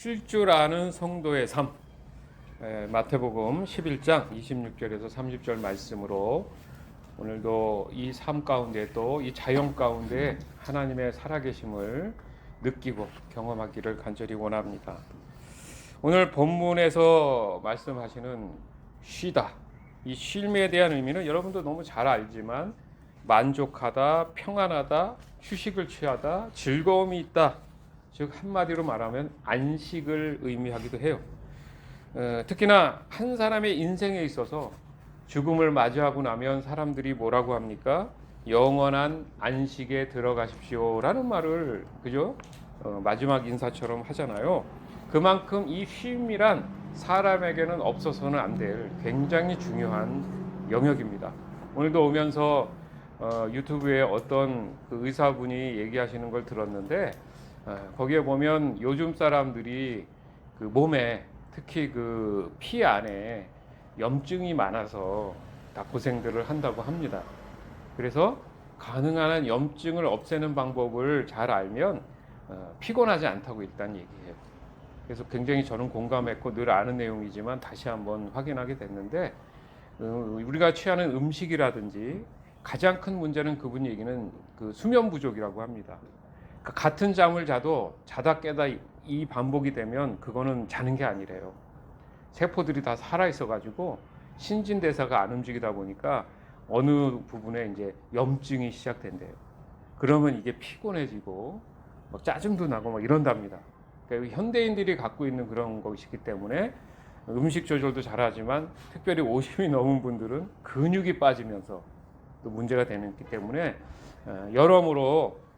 쉴 줄 아는 성도의 삶. 에, 마태복음 11장 26절에서 30절 말씀으로 오늘도 이 삶 가운데 또 이 자연 가운데 하나님의 살아계심을 느끼고 경험하기를 간절히 원합니다. 오늘 본문에서 말씀하시는 쉬다. 이 쉼에 대한 의미는 여러분도 너무 잘 알지만 만족하다, 평안하다, 휴식을 취하다, 즐거움이 있다. 즉 한마디로 말하면 안식을 의미하기도 해요. 어, 특히나 한 사람의 인생에 있어서 죽음을 맞이하고 나면 사람들이 뭐라고 합니까? 영원한 안식에 들어가십시오라는 말을 그죠? 어, 마지막 인사처럼 하잖아요. 그만큼 이 쉼이란 사람에게는 없어서는 안 될 굉장히 중요한 영역입니다. 오늘도 오면서 어, 유튜브에 어떤 그 의사분이 얘기하시는 걸 들었는데 어, 거기에 보면 요즘 사람들이 그 몸에 특히 그 피 안에 염증이 많아서 다 고생들을 한다고 합니다. 그래서 가능한 한 염증을 없애는 방법을 잘 알면 어, 피곤하지 않다고 일단 얘기해요. 그래서 굉장히 저는 공감했고 늘 아는 내용이지만 다시 한번 확인하게 됐는데 어, 우리가 취하는 음식이라든지 가장 큰 문제는 그분 얘기는 그 수면 부족이라고 합니다. 그 같은 잠을 자도 자다 깨다 이- 이 반복이 되면 그거는 자는 게 아니래요. 세포들이 다 살아 있어 가지고 신진대사가 안 움직이다 보니까 어느 부분에 이제 염증이 시작된대요. 그러면 이게 피곤해지고 막 짜증도 나고 막 이런답니다. 그러니까 현대인들이 갖고 있는 그런 것이기 때문에 음식 조절도 잘하지만 특별히 50이 넘은 분들은 근육이 빠지면서 또 문제가 되기 때문에 어, 여러모로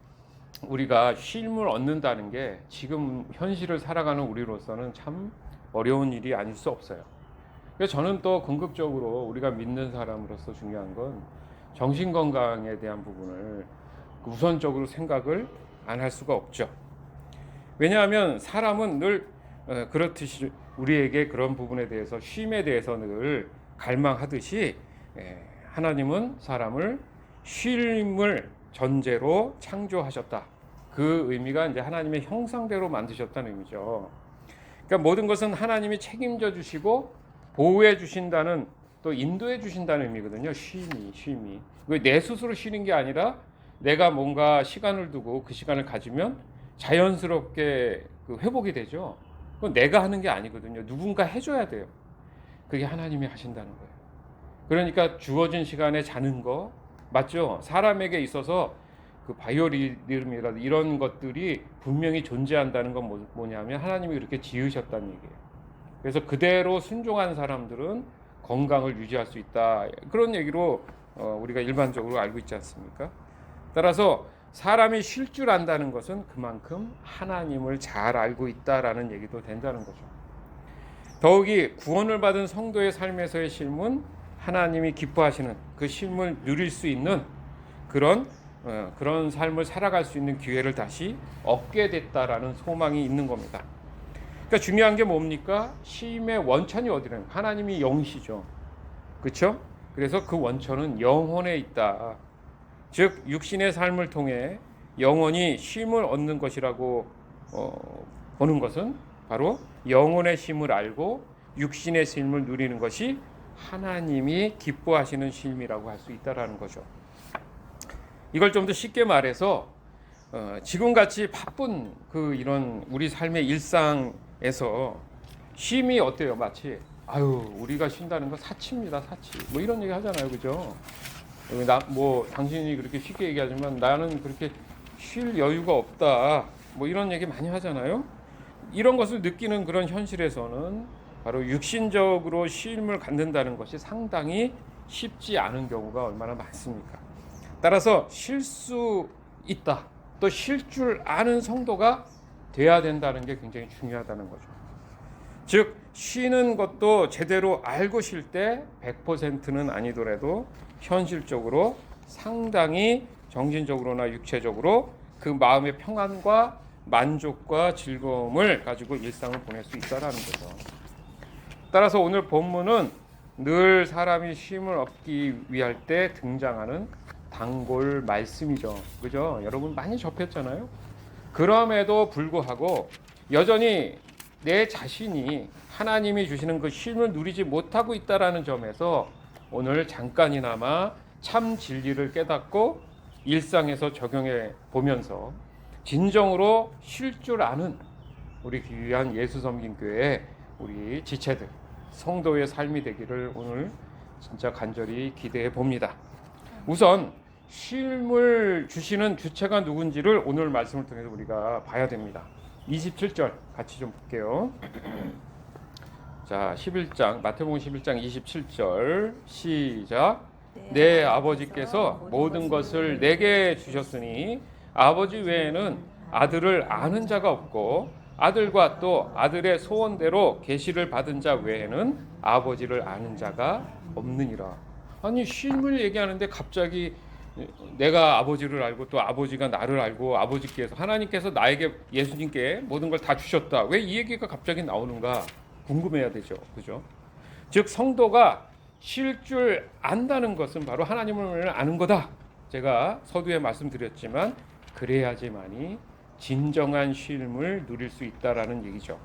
우리가 쉼을 얻는다는 게 지금 현실을 살아가는 우리로서는 참 어려운 일이 아닐 수 없어요. 저는 또 궁극적으로 우리가 믿는 사람으로서 중요한 건 정신 건강에 대한 부분을 우선적으로 생각을 안 할 수가 없죠. 왜냐하면 사람은 늘 어, 그렇듯이 우리에게 그런 부분에 대해서 쉼에 대해서 늘 갈망하듯이 예, 하나님은 사람을 쉼을 전제로 창조하셨다. 그 의미가 이제 하나님의 형상대로 만드셨다는 의미죠. 그러니까 모든 것은 하나님이 책임져 주시고 보호해 주신다는 또 인도해 주신다는 의미거든요. 쉼이 쉼이. 왜내 스스로 쉬는 게 아니라 내가 뭔가 시간을 두고 그 시간을 가지면 자연스럽게 그 회복이 되죠. 그건 내가 하는 게 아니거든요. 누군가 해줘야 돼요. 그게 하나님이 하신다는 거예요. 그러니까 주어진 시간에 자는 거 맞죠? 사람에게 있어서 그 바이오리듬이라든 이런 것들이 분명히 존재한다는 건 뭐- 뭐냐면 하나님이 그렇게 지으셨다는 얘기예요. 그래서 그대로 순종한 사람들은 건강을 유지할 수 있다. 그런 얘기로 어, 우리가 일반적으로 알고 있지 않습니까? 따라서 사람이 쉴 줄 안다는 것은 그만큼 하나님을 잘 알고 있다라는 얘기도 된다는 거죠. 더욱이 구원을 받은 성도의 삶에서의 쉼은 하나님이 기뻐하시는 그 쉼을 누릴 수 있는 그런 어, 그런 삶을 살아갈 수 있는 기회를 다시 얻게 됐다라는 소망이 있는 겁니다. 그러니까 중요한 게 뭡니까? 쉼의 원천이 어디라는 하나님이 영이시죠. 그렇죠? 그래서 그 원천은 영혼에 있다. 즉 육신의 삶을 통해 영혼이 쉼을 얻는 것이라고 어, 보는 것은 바로 영혼의 쉼을 알고 육신의 쉼을 누리는 것이 하나님이 기뻐하시는 쉼이라고 할 수 있다라는 거죠. 이걸 좀 더 쉽게 말해서 어, 지금같이 바쁜 그 이런 우리 삶의 일상에서 쉼이 어때요? 마치 아유 우리가 쉰다는 건 사치입니다 사치 뭐 이런 얘기 하잖아요 그죠? 나 뭐 당신이 그렇게 쉽게 얘기하지만 나는 그렇게 쉴 여유가 없다 뭐 이런 얘기 많이 하잖아요. 이런 것을 느끼는 그런 현실에서는 바로 육신적으로 쉼을 갖는다는 것이 상당히 쉽지 않은 경우가 얼마나 많습니까? 따라서 쉴수 있다. 또 쉴 줄 아는 성도가 돼야 된다는 게 굉장히 중요하다는 거죠. 즉 쉬는 것도 제대로 알고 쉴 때 100%는 아니더라도 현실적으로 상당히 정신적으로나 육체적으로 그 마음의 평안과 만족과 즐거움을 가지고 일상을 보낼 수 있다라는 거죠. 따라서 오늘 본문은 늘 사람이 쉼을 얻기 위할 때 등장하는 단골 말씀이죠. 그죠? 여러분 많이 접했잖아요. 그럼에도 불구하고 여전히 내 자신이 하나님이 주시는 그 쉼을 누리지 못하고 있다라는 점에서 오늘 잠깐이나마 참 진리를 깨닫고 일상에서 적용해 보면서 진정으로 쉴 줄 아는 우리 귀한 예수 섬긴 교회 우리 지체들 성도의 삶이 되기를 오늘 진짜 간절히 기대해 봅니다. 우선 쉼을 주시는 주체가 누군지를 오늘 말씀을 통해서 우리가 봐야 됩니다. 27절 같이 좀 볼게요. 자, 11장 마태복음 11장 27절 시작. 내 아버지께서 모든 것을 내게 주셨으니 아버지 외에는 아들을 아는 자가 없고 아들과 또 아들의 소원대로 계시를 받은 자 외에는 아버지를 아는 자가 없느니라. 아니 쉼을 얘기하는데 갑자기 내가 아버지를 알고 또 아버지가 나를 알고 아버지께서 하나님께서 나에게 예수님께 모든 걸 다 주셨다. 왜 이 얘기가 갑자기 나오는가 궁금해야 되죠. 그죠? 즉 성도가 쉴 줄 안다는 것은 바로 하나님을 아는 거다. 제가 서두에 말씀드렸지만 그래야지만이 진정한 쉼을 누릴 수 있다라는 얘기죠.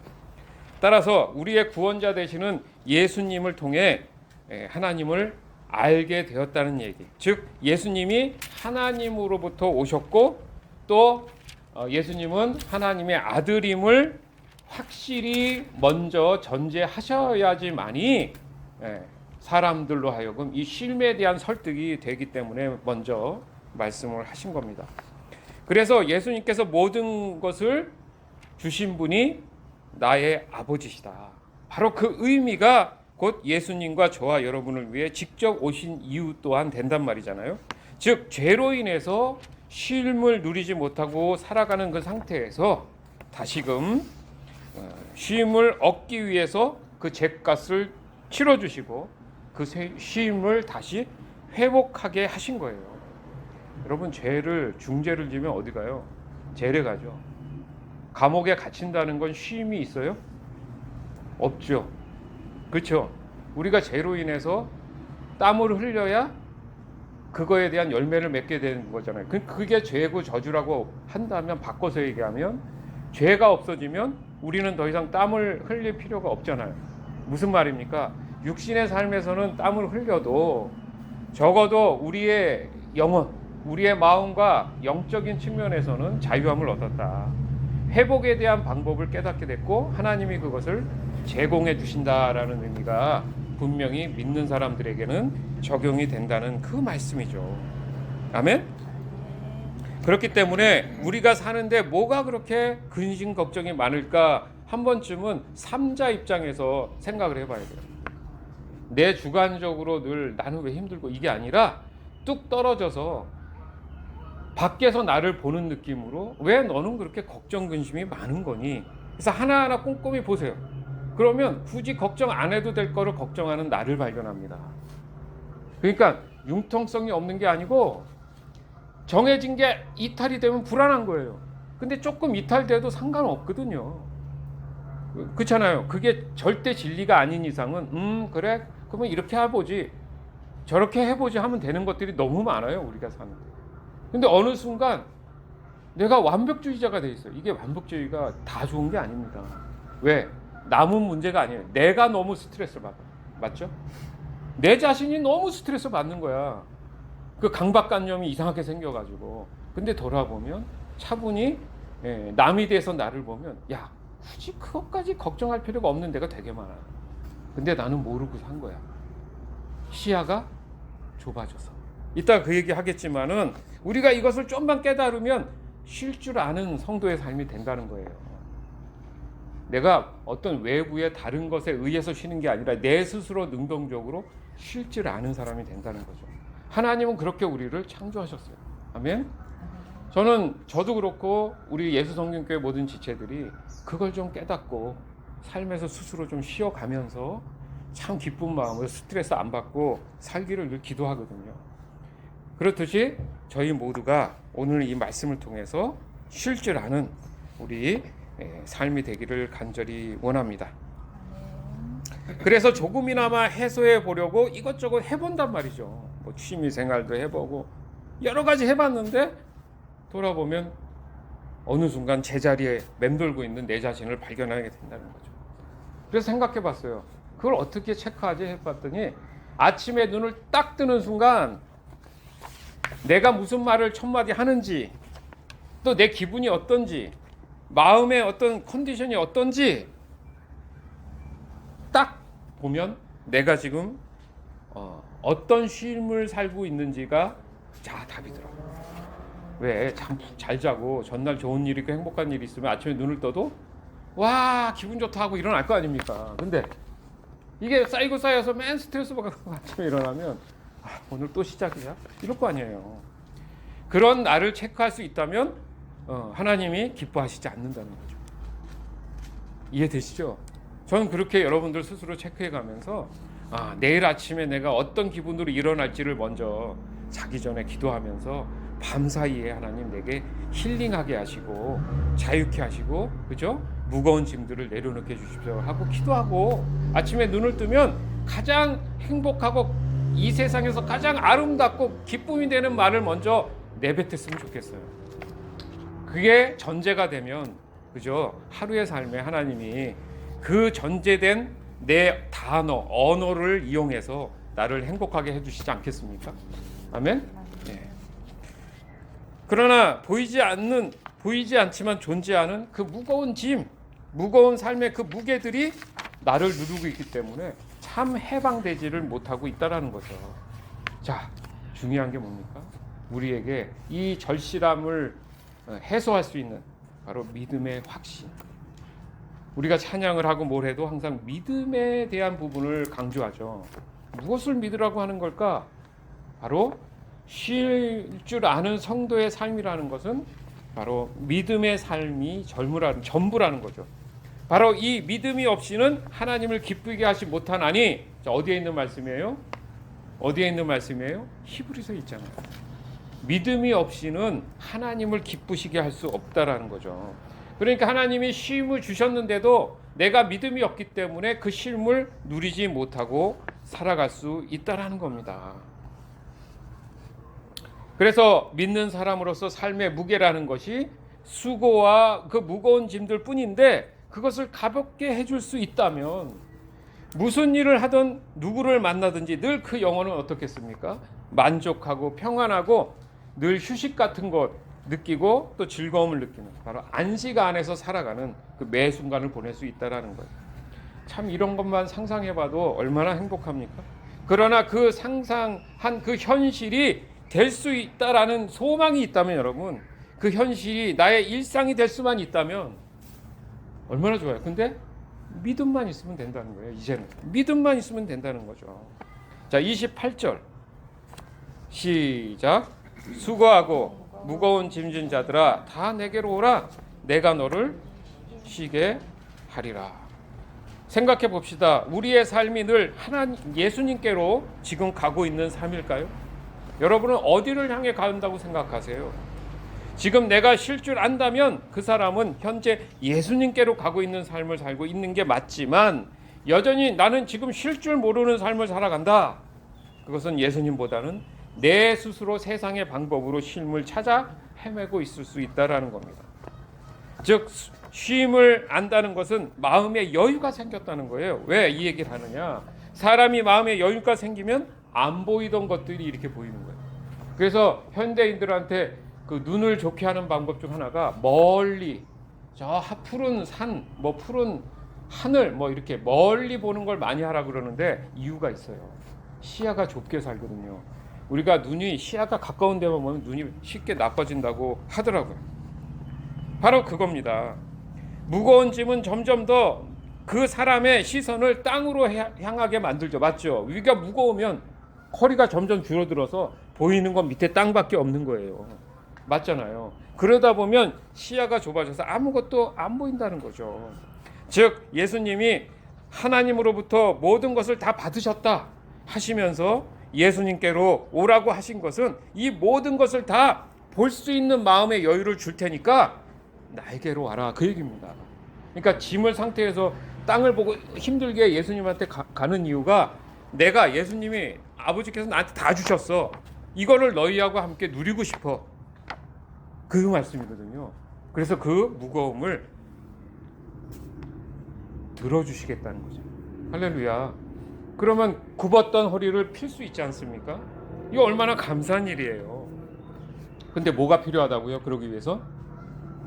따라서 우리의 구원자 되시는 예수님을 통해 예, 하나님을 알게 되었다는 얘기. 즉 예수님이 하나님으로부터 오셨고 또 어, 예수님은 하나님의 아들임을 확실히 먼저 전제하셔야지만이 예, 사람들로 하여금 이 쉼에 대한 설득이 되기 때문에 먼저 말씀을 하신 겁니다. 그래서 예수님께서 모든 것을 주신 분이 나의 아버지시다. 바로 그 의미가 곧 예수님과 저와 여러분을 위해 직접 오신 이유 또한 된단 말이잖아요. 즉 죄로 인해서 쉼을 누리지 못하고 살아가는 그 상태에서 다시금 어, 쉼을 얻기 위해서 그 죄값을 치러 주시고 그 세- 쉼을 다시 회복하게 하신 거예요. 여러분 죄를 중죄를 지면 어디 가요? 죄를 가죠. 감옥에 갇힌다는 건 쉼이 있어요? 없죠. 그렇죠. 우리가 죄로 인해서 땀을 흘려야 그거에 대한 열매를 맺게 되는 거잖아요. 그- 그게 죄고 저주라고 한다면 바꿔서 얘기하면 죄가 없어지면 우리는 더 이상 땀을 흘릴 필요가 없잖아요. 무슨 말입니까? 육신의 삶에서는 땀을 흘려도 적어도 우리의 영혼, 우리의 마음과 영적인 측면에서는 자유함을 얻었다. 회복에 대한 방법을 깨닫게 됐고 하나님이 그것을 제공해 주신다라는 의미가 분명히 믿는 사람들에게는 적용이 된다는 그 말씀이죠. 아멘. 그렇기 때문에 우리가 사는데 뭐가 그렇게 근심 걱정이 많을까 한 번쯤은 삼자 입장에서 생각을 해봐야 돼요. 내 주관적으로 늘 나는 왜 힘들고 이게 아니라 뚝 떨어져서 밖에서 나를 보는 느낌으로 왜 너는 그렇게 걱정 근심이 많은 거니? 그래서 하나하나 꼼꼼히 보세요. 그러면 굳이 걱정 안 해도 될 거를 걱정하는 나를 발견합니다. 그러니까 융통성이 없는 게 아니고 정해진 게 이탈이 되면 불안한 거예요. 근데 조금 이탈돼도 상관없거든요. 그렇잖아요. 그게 절대 진리가 아닌 이상은 음 그래 그러면 이렇게 해보지 저렇게 해보지 하면 되는 것들이 너무 많아요 우리가 사는 데. 근데 어느 순간 내가 완벽주의자가 돼 있어요. 이게 완벽주의가 다 좋은 게 아닙니다. 왜? 남은 문제가 아니에요. 내가 너무 스트레스를 받아. 맞죠? 내 자신이 너무 스트레스 받는 거야. 그 강박관념이 이상하게 생겨가지고. 근데 돌아보면 차분히 예, 남이 돼서 나를 보면 야 굳이 그것까지 걱정할 필요가 없는 데가 되게 많아. 근데 나는 모르고 산 거야. 시야가 좁아져서. 이따 그 얘기 하겠지만은 우리가 이것을 좀만 깨달으면 쉴 줄 아는 성도의 삶이 된다는 거예요. 내가 어떤 외부의 다른 것에 의해서 쉬는 게 아니라 내 스스로 능동적으로 쉴 줄 아는 사람이 된다는 거죠. 하나님은 그렇게 우리를 창조하셨어요. 아멘. 저는 저도 그렇고 우리 예수 성경교회 모든 지체들이 그걸 좀 깨닫고 삶에서 스스로 좀 쉬어가면서 참 기쁜 마음으로 스트레스 안 받고 살기를 늘 기도하거든요. 그렇듯이 저희 모두가 오늘 이 말씀을 통해서 쉴 줄 아는 우리 예, 삶이 되기를 간절히 원합니다. 그래서 조금이나마 해소해 보려고 이것저것 해본단 말이죠. 뭐 취미 생활도 해보고 여러 가지 해봤는데 돌아보면 어느 순간 제자리에 맴돌고 있는 내 자신을 발견하게 된다는 거죠. 그래서 생각해 봤어요. 그걸 어떻게 체크하지 해봤더니 아침에 눈을 딱 뜨는 순간 내가 무슨 말을 첫 마디 하는지 또 내 기분이 어떤지 마음의 어떤 컨디션이 어떤지 딱 보면 내가 지금 어, 어떤 쉼을 살고 있는지가 자 답이더라고. 왜잠 잘 자고 전날 좋은 일 있고 행복한 일이 있으면 아침에 눈을 떠도 와 기분 좋다 하고 일어날 거 아닙니까? 근데 이게 쌓이고 쌓여서 맨 스트레스 받고 아침에 일어나면 아, 오늘 또 시작이야? 이럴 거 아니에요. 그런 나를 체크할 수 있다면 어, 하나님이 기뻐하시지 않는다는 거죠. 이해되시죠? 저는 그렇게 여러분들 스스로 체크해 가면서 아, 내일 아침에 내가 어떤 기분으로 일어날지를 먼저 자기 전에 기도하면서 밤 사이에 하나님 내게 힐링하게 하시고 자유케 하시고 그죠? 무거운 짐들을 내려놓게 해주십시오 하고 기도하고 아침에 눈을 뜨면 가장 행복하고 이 세상에서 가장 아름답고 기쁨이 되는 말을 먼저 내뱉었으면 좋겠어요. 그게 전제가 되면 그죠? 하루의 삶에 하나님이 그 전제된 내 단어, 언어를 이용해서 나를 행복하게 해주시지 않겠습니까? 아멘. 예. 그러나 보이지 않는 보이지 않지만 존재하는 그 무거운 짐, 무거운 삶의 그 무게들이 나를 누르고 있기 때문에 참 해방되지를 못하고 있다라는 거죠. 자, 중요한 게 뭡니까? 우리에게 이 절실함을 어, 해소할 수 있는 바로 믿음의 확신. 우리가 찬양을 하고 뭘 해도 항상 믿음에 대한 부분을 강조하죠. 무엇을 믿으라고 하는 걸까? 바로 쉴 줄 아는 성도의 삶이라는 것은 바로 믿음의 삶이 젊으라는 전부라는 거죠. 바로 이 믿음이 없이는 하나님을 기쁘게 하지 못하나니 자, 어디에 있는 말씀이에요? 어디에 있는 말씀이에요? 히브리서 있잖아요. 믿음이 없이는 하나님을 기쁘시게 할 수 없다라는 거죠. 그러니까 하나님이 쉼을 주셨는데도 내가 믿음이 없기 때문에 그 쉼을 누리지 못하고 살아갈 수 있다라는 겁니다. 그래서 믿는 사람으로서 삶의 무게라는 것이 수고와 그 무거운 짐들 뿐인데 그것을 가볍게 해줄 수 있다면 무슨 일을 하든 누구를 만나든지 늘 그 영혼은 어떻겠습니까? 만족하고 평안하고 늘 휴식 같은 것 느끼고 또 즐거움을 느끼는 바로 안식 안에서 살아가는 그 매 순간을 보낼 수 있다라는 거예요. 참 이런 것만 상상해봐도 얼마나 행복합니까? 그러나 그 상상한 그 현실이 될 수 있다라는 소망이 있다면 여러분 그 현실이 나의 일상이 될 수만 있다면 얼마나 좋아요. 근데 믿음만 있으면 된다는 거예요. 이제는 믿음만 있으면 된다는 거죠. 자, 28절 시작. 수고하고 무거운 짐진 자들아 다 내게로 오라. 내가 너를 쉬게 하리라. 생각해 봅시다. 우리의 삶이 늘 하나님 예수님께로 지금 가고 있는 삶일까요? 여러분은 어디를 향해 간다고 생각하세요? 지금 내가 쉴 줄 안다면 그 사람은 현재 예수님께로 가고 있는 삶을 살고 있는 게 맞지만 여전히 나는 지금 쉴 줄 모르는 삶을 살아간다. 그것은 예수님보다는 내 스스로 세상의 방법으로 쉼을 찾아 헤매고 있을 수 있다라는 겁니다. 즉 쉼을 안다는 것은 마음의 여유가 생겼다는 거예요. 왜 이 얘기를 하느냐? 사람이 마음에 여유가 생기면 안 보이던 것들이 이렇게 보이는 거예요. 그래서 현대인들한테 그 눈을 좋게 하는 방법 중 하나가 멀리 저 푸른 산, 뭐 푸른 하늘, 뭐 이렇게 멀리 보는 걸 많이 하라 그러는데 이유가 있어요. 시야가 좁게 살거든요. 우리가 눈이 시야가 가까운 데만 보면 눈이 쉽게 나빠진다고 하더라고요. 바로 그겁니다. 무거운 짐은 점점 더 그 사람의 시선을 땅으로 향하게 만들죠. 맞죠? 위가 무거우면 허리가 점점 줄어들어서 보이는 건 밑에 땅밖에 없는 거예요. 맞잖아요. 그러다 보면 시야가 좁아져서 아무것도 안 보인다는 거죠. 즉 예수님이 하나님으로부터 모든 것을 다 받으셨다 하시면서 예수님께로 오라고 하신 것은 이 모든 것을 다 볼 수 있는 마음의 여유를 줄 테니까 나에게로 와라 그 얘기입니다. 그러니까 짐을 상태에서 땅을 보고 힘들게 예수님한테 가, 가는 이유가 내가 예수님이 아버지께서 나한테 다 주셨어. 이거를 너희하고 함께 누리고 싶어. 그 말씀이거든요. 그래서 그 무거움을 들어주시겠다는 거죠. 할렐루야. 그러면 굽었던 허리를 필 수 있지 않습니까? 이거 얼마나 감사한 일이에요. 근데 뭐가 필요하다고요? 그러기 위해서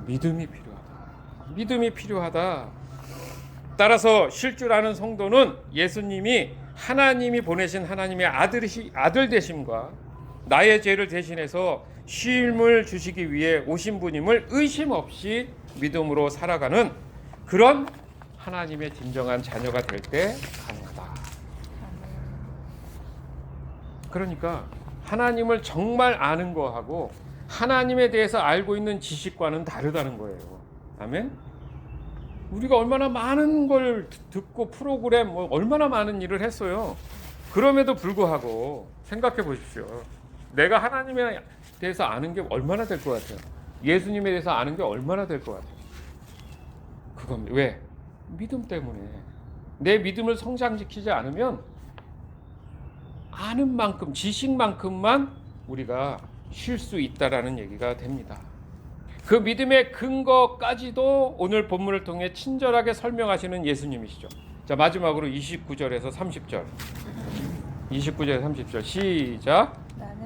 믿음이 필요하다. 믿음이 필요하다. 따라서 쉴 줄 아는 성도는 예수님이 하나님이 보내신 하나님의 아들이 아들 되심과 나의 죄를 대신해서 쉼을 주시기 위해 오신 분임을 의심 없이 믿음으로 살아가는 그런 하나님의 진정한 자녀가 될 때 가능하다. 그러니까 하나님을 정말 아는 거하고 하나님에 대해서 알고 있는 지식과는 다르다는 거예요. 아멘. 우리가 얼마나 많은 걸 듣- 듣고 프로그램 뭐 얼마나 많은 일을 했어요. 그럼에도 불구하고 생각해 보십시오. 내가 하나님에 대해서 아는 게 얼마나 될 것 같아요. 예수님에 대해서 아는 게 얼마나 될 것 같아요. 그건 왜? 믿음 때문에. 내 믿음을 성장시키지 않으면 아는 만큼 지식만큼만 우리가 쉴 수 있다라는 얘기가 됩니다. 그 믿음의 근거까지도 오늘 본문을 통해 친절하게 설명하시는 예수님이시죠. 자, 마지막으로 29절에서 30절. 29절에서 30절 시작.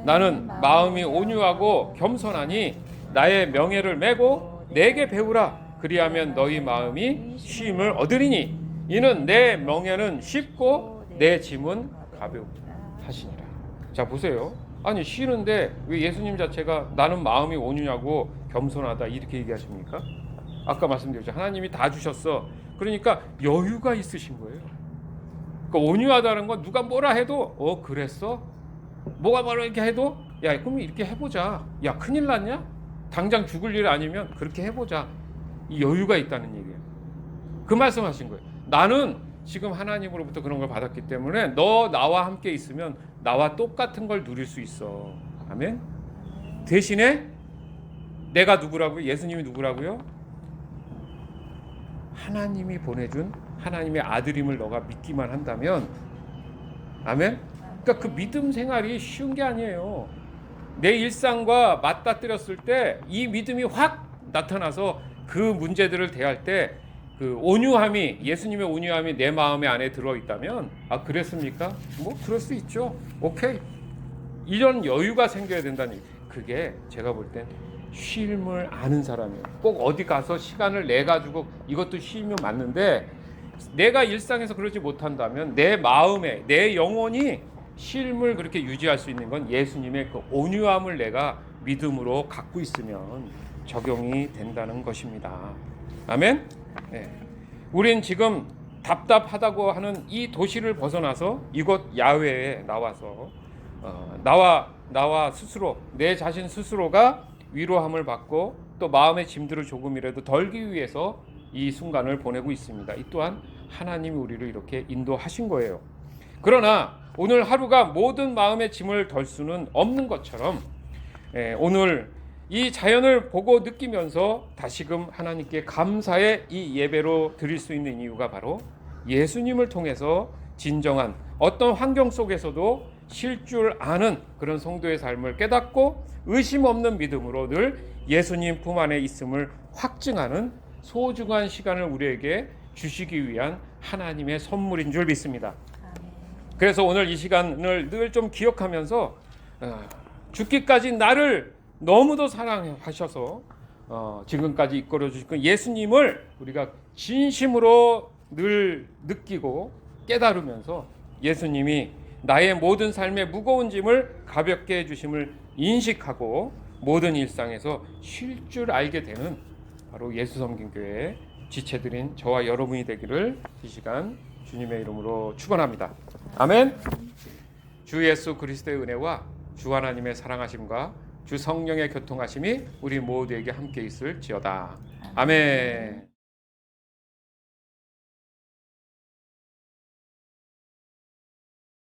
나는 마음이 온유하고 겸손하니 나의 명예를 메고 내게 배우라. 그리하면 너희 마음이 쉼을 얻으리니 이는 내 명예는 쉽고 내 짐은 가벼워 하시니라. 자 보세요. 아니 쉬는데 왜 예수님 자체가 나는 마음이 온유하고 겸손하다 이렇게 얘기하십니까? 아까 말씀드렸죠. 하나님이 다 주셨어. 그러니까 여유가 있으신 거예요. 그러니까 온유하다는 건 누가 뭐라 해도 어 그랬어? 뭐가 바로 이렇게 해도 야 그럼 이렇게 해보자. 야 큰일 났냐? 당장 죽을 일 아니면 그렇게 해보자. 이 여유가 있다는 얘기예요. 그 말씀하신 거예요. 나는 지금 하나님으로부터 그런 걸 받았기 때문에 너 나와 함께 있으면 나와 똑같은 걸 누릴 수 있어. 아멘. 대신에 내가 누구라고요? 예수님이 누구라고요? 하나님이 보내준 하나님의 아들임을 너가 믿기만 한다면 아멘. 그러니까 그 믿음 생활이 쉬운 게 아니에요. 내 일상과 맞닥뜨렸을 때 이 믿음이 확 나타나서 그 문제들을 대할 때 그 온유함이 예수님의 온유함이 내 마음에 안에 들어 있다면 아 그랬습니까? 뭐 그럴 수 있죠. 오케이. 이런 여유가 생겨야 얘기. 그게 제가 볼 땐 쉼을 아는 사람이에요. 꼭 어디 가서 시간을 내 가지고 이것도 쉼이 맞는데 내가 일상에서 그러지 못한다면 내 마음에 내 영혼이 쉼을 그렇게 유지할 수 있는 건 예수님의 그 온유함을 내가 믿음으로 갖고 있으면 적용이 된다는 것입니다. 아멘. 네. 우린 지금 답답하다고 하는 이 도시를 벗어나서 이곳 야외에 나와서 어, 나와 나와 스스로 내 자신 스스로가 위로함을 받고 또 마음의 짐들을 조금이라도 덜기 위해서 이 순간을 보내고 있습니다. 이 또한 하나님이 우리를 이렇게 인도하신 거예요. 그러나 오늘 하루가 모든 마음의 짐을 덜 수는 없는 것처럼 예, 오늘 이 자연을 보고 느끼면서 다시금 하나님께 감사의 이 예배로 드릴 수 있는 이유가 바로 예수님을 통해서 진정한 어떤 환경 속에서도 쉴 줄 아는 그런 성도의 삶을 깨닫고 의심 없는 믿음으로 늘 예수님 품 안에 있음을 확증하는 소중한 시간을 우리에게 주시기 위한 하나님의 선물인 줄 믿습니다. 그래서 오늘 이 시간을 늘 좀 기억하면서 어, 죽기까지 나를 너무도 사랑하셔서 어, 지금까지 이끌어 주신 예수님을 우리가 진심으로 늘 느끼고 깨달으면서 예수님이 나의 모든 삶의 무거운 짐을 가볍게 해주심을 인식하고 모든 일상에서 쉴 줄 알게 되는 바로 예수 섬김교회 지체들인 저와 여러분이 되기를 이 시간 주님의 이름으로 축원합니다. 아멘. 주 예수 그리스도의 은혜와 주 하나님의 사랑하심과 주 성령의 교통하심이 우리 모두에게 함께 있을지어다. 아멘.